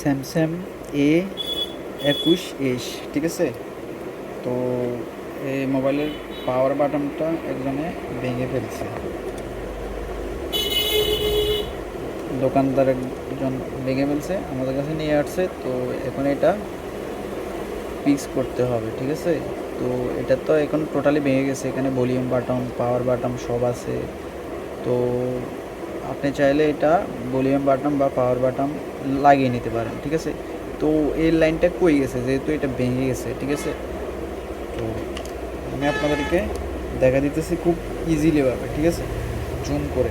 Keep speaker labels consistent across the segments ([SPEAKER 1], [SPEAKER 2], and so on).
[SPEAKER 1] Samsung A একুশ S, ঠিক আছে? তো এই মোবাইলের পাওয়ার বাটনটা একজনে ভেঙে ফেলছে। দোকানদার একজন ভেঙে ফেলছে, আমাদের কাছে নিয়ে আসছে, তো এখন এটা ফিক্স করতে হবে, ঠিক আছে? তো এটা তো এখন টোটালি ভেঙে গেছে, এখানে ভলিউম বাটন পাওয়ার বাটন সব আছে। তো আপনি চাইলে এটা ভলিউম বাটন বা পাওয়ার বাটন লাগিয়ে নিতে পারেন, ঠিক আছে? তো এই লাইনটা কই গেছে? যেহেতু এটা ভেঙে গেছে, ঠিক আছে? তো আমি আপনাদেরকে দেখা দিতেছি খুব ইজিলি ভাবে, ঠিক আছে? জুম করে।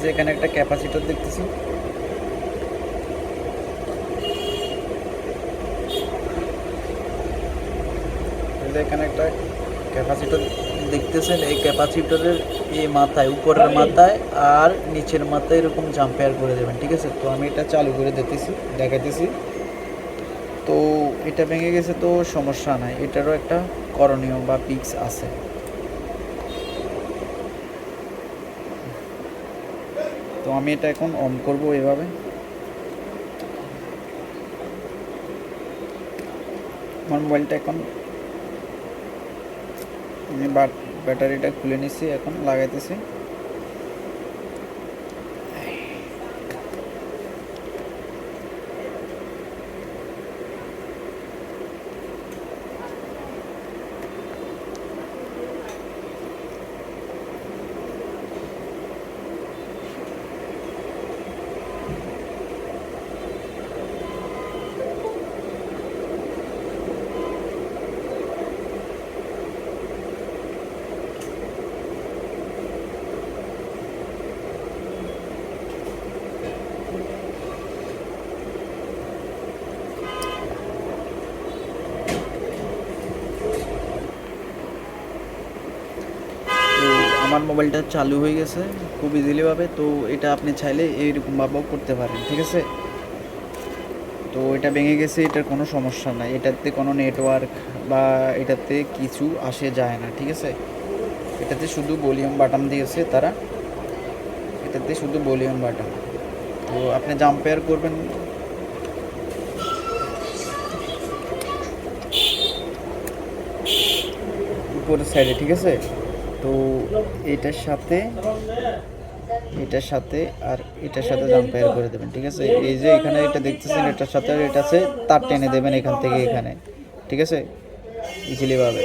[SPEAKER 1] যে এখানে একটা ক্যাপাসিটর দেখতেছি। যে এখানে একটা ক্যাপাসিটর দেখতেছেন, এই ক্যাপাসিটরের এই মাথায়, উপরের মাথায় আর নিচের মাথায় এরকম জাম্পেয়ার করে দেবেন, ঠিক আছে? তো আমি এটা চালু করে দেখতেছি দেখাইতেছি। তো এটা ভেঙে গেছে তো সমস্যা নাই, এটারও একটা করণীয় বা পিক্স আছে। তো আমি এটা এখন অন করব এভাবে। আমার মোবাইলটা এখন আমি বাট- ব্যাটারিটা খুলে নিছি এখন লাগাইতেছি আমার মোবাইলটা চালু হয়ে গেছে, খুব ইজিলিভাবে তো এটা আপনি চাইলে এইরকম ভাবেও করতে পারেন, ঠিক আছে? তো এটা ভেঙে গেছে, এটার কোনো সমস্যা নাই, এটাতে কোনো নেটওয়ার্ক বা এটাতে কিছু আসে যায় না, ঠিক আছে? এটাতে শুধু ভলিউম বাটন দিয়েছে তারা, এটাতে শুধু ভলিউম বাটন তো আপনি জাম্পেয়ার করবেন। উপরের সাইডে ঠিক আছে? তো এটার সাথে এটার সাথে আর এটার সাথে জাম্পায়ার করে দেবেন, ঠিক আছে? এই যে এখানে এটা দেখতেছেন, এটার সাথে এটা আছে, তার টেনে দেবেন এখান থেকে এখানে, ঠিক আছে? ইজিলি ভাবে।